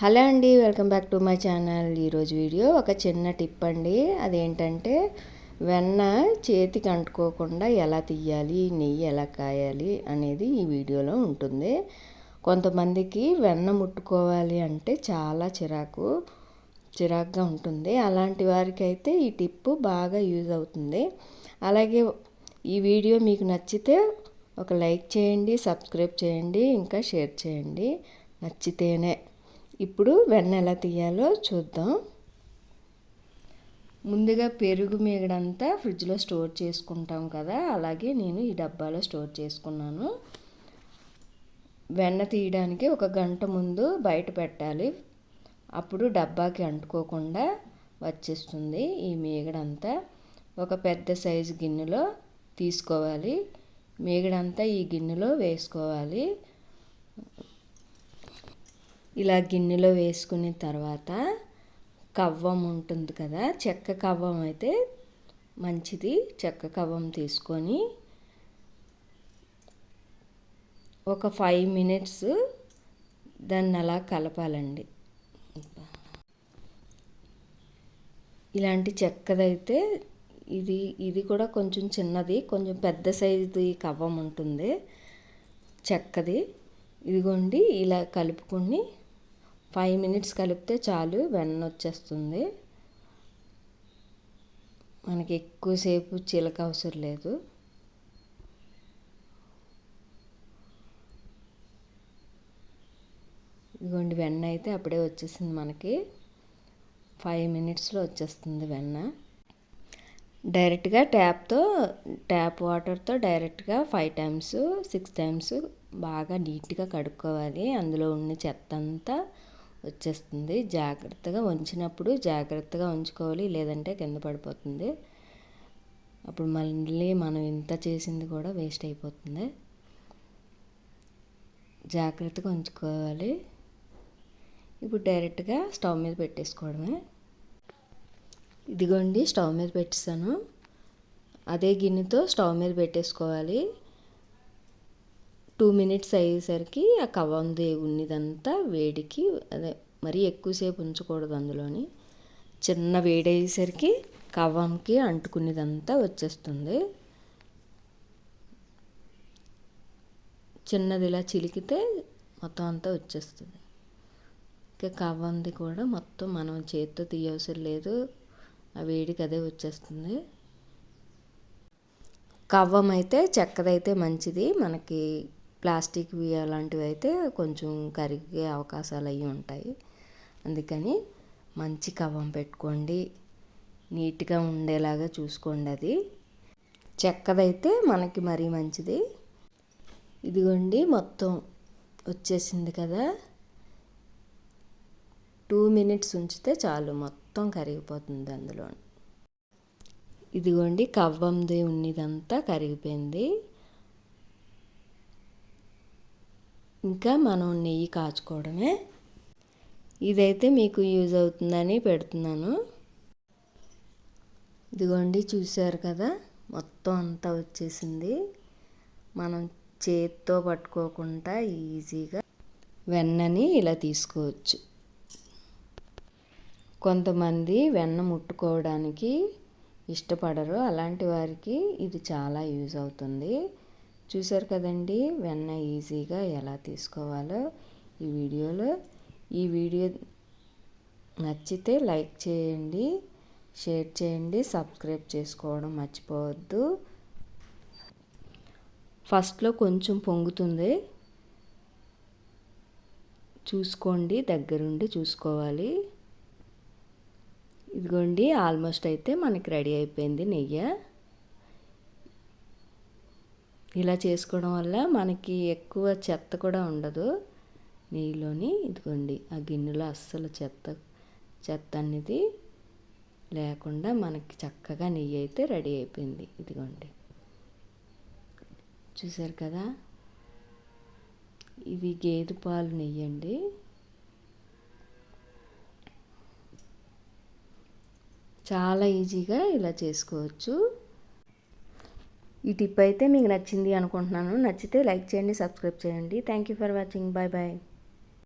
Hello అండి welcome back to my channel. ఈరోజు video ఒక చిన్న టిప్ అండి. అదేంటంటే వెన్న చేతికి అంటుకోకుండా ఎలా తీయాలి నెయ్యి ఎలా కాయాలి అనేది ఈ వీడియోలో ఉంటుంది. కొంతమందికి వెన్న ముట్టుకోవాలి అంటే చాలా చిరాకు చిరాకుగా ఉంటుంది. అలాంటి వారికి అయితే ఈ టిప్పు బాగా యూజ్ అవుతుంది. అలాగే ఈ వీడియో మీకు నచ్చితే ఒక లైక్ చేయండి సబ్స్క్రైబ్ చేయండి ఇంకా షేర్ చేయండి. నచ్చితేనే. ఇప్పుడు వెన్న ఎలా తీయాలో చూద్దాం. ముందుగా పెరుగు మీగడంతా ఫ్రిడ్జ్లో స్టోర్ చేసుకుంటాం కదా అలాగే నేను ఈ డబ్బాలో స్టోర్ చేసుకున్నాను. వెన్న తీయడానికి ఒక గంట ముందు బయట పెట్టాలి. అప్పుడు డబ్బాకి అంటుకోకుండా వచ్చేస్తుంది ఈ మీగడంతా. ఒక పెద్ద సైజు గిన్నెలో తీసుకోవాలి. మీగడంతా ఈ గిన్నెలో వేసుకోవాలి. ఇలా గిన్నెలో వేసుకున్న తర్వాత కవ్వం ఉంటుంది కదా చెక్క కవ్వం అయితే మంచిది. చెక్క కవ్వం తీసుకొని ఒక ఫైవ్ మినిట్స్ దాన్ని అలా కలపాలండి. ఇలాంటి చెక్కదైతే ఇది ఇది కూడా కొంచెం చిన్నది కొంచెం పెద్ద సైజుది కవ్వం ఉంటుంది చెక్కది. ఇదిగోండి ఇలా కలుపుకొని ఫైవ్ మినిట్స్ కలిపితే చాలు వెన్న వచ్చేస్తుంది. మనకి ఎక్కువసేపు చిలక అవసరం లేదు. ఇదిగోండి వెన్న అయితే అప్పుడే వచ్చేసింది మనకి. ఫైవ్ మినిట్స్లో వచ్చేస్తుంది వెన్న. డైరెక్ట్గా ట్యాప్తో ట్యాప్ వాటర్తో డైరెక్ట్గా ఫైవ్ టైమ్స్ సిక్స్ టైమ్స్ బాగా నీట్గా కడుక్కోవాలి. అందులో ఉన్న చెత్త అంతా వచ్చేస్తుంది. జాగ్రత్తగా ఉంచినప్పుడు జాగ్రత్తగా ఉంచుకోవాలి. లేదంటే కింద పడిపోతుంది. అప్పుడు మళ్ళీ మనం ఇంత చేసింది కూడా వేస్ట్ అయిపోతుంది. జాగ్రత్తగా ఉంచుకోవాలి. ఇప్పుడు డైరెక్ట్గా స్టవ్ మీద పెట్టేసుకోవడమే. ఇదిగోండి స్టవ్ మీద పెట్టేసాను అదే గిన్నెతో స్టవ్ మీద పెట్టేసుకోవాలి. టూ మినిట్స్ అయ్యేసరికి ఆ కవ్వంది ఉన్నదంతా వేడికి అదే మరీ ఎక్కువసేపు ఉంచకూడదు అందులోని. చిన్న వేడి అయ్యేసరికి కవ్వంకి అంటుకునేదంతా వచ్చేస్తుంది. చిన్నది ఇలా చిలికితే మొత్తం అంతా వచ్చేస్తుంది. ఇంకా కవ్వంది కూడా మొత్తం మనం చేతితో తీయవసరం లేదు. ఆ వేడికి అదే వచ్చేస్తుంది. కవ్వం అయితే చెక్కదైతే మంచిది. మనకి ప్లాస్టిక్వి అలాంటివి అయితే కొంచెం కరిగే అవకాశాలు అవి ఉంటాయి. అందుకని మంచి కవ్వం పెట్టుకోండి. నీట్గా ఉండేలాగా చూసుకోండి అది. చెక్కదైతే మనకి మరీ మంచిది. ఇదిగోండి మొత్తం వచ్చేసింది కదా. టూ మినిట్స్ ఉంచితే చాలు మొత్తం కరిగిపోతుంది అందులో ఇదిగోండి కవ్వంది ఉన్నదంతా కరిగిపోయింది. ఇంకా మనం నెయ్యి కాచుకోవడమే. ఇదైతే మీకు యూజ్ అవుతుందని పెడుతున్నాను. ఇదిగోండి చూశారు కదా? మొత్తం అంతా వచ్చేసింది. మనం చేత్తో పట్టుకోకుండా ఈజీగా వెన్నని ఇలా తీసుకోవచ్చు. కొంతమంది వెన్న ముట్టుకోవడానికి ఇష్టపడరు. అలాంటి వారికి ఇది చాలా యూజ్ అవుతుంది. చూసారు కదండి వెన్న ఈజీగా ఎలా తీసుకోవాలో ఈ వీడియోలో. ఈ వీడియో నచ్చితే లైక్ చేయండి షేర్ చేయండి సబ్స్క్రైబ్ చేసుకోవడం మర్చిపోవద్దు. ఫస్ట్లో కొంచెం పొంగుతుంది. చూసుకోండి దగ్గరుండి చూసుకోవాలి. ఇదిగోండి ఆల్మోస్ట్ అయితే మనకి రెడీ అయిపోయింది నెయ్యి. ఇలా చేసుకోవడం వల్ల మనకి ఎక్కువ చెత్త కూడా ఉండదు. నెయ్యిలోని ఇదిగోండి ఆ గిన్నెలో అస్సలు చెత్త చెత్త అనేది లేకుండా మనకి చక్కగా నెయ్యి అయితే రెడీ అయిపోయింది. ఇదిగోండి. చూసారు కదా? ఇది గేదె పాలు నెయ్యి అండి. చాలా ఈజీగా ఇలా చేసుకోవచ్చు. ఈ టిప్ అయితే మీకు నచ్చింది అనుకుంటున్నాను. నచ్చితే లైక్ చేయండి సబ్స్క్రైబ్ చేయండి. Thank you for watching bye bye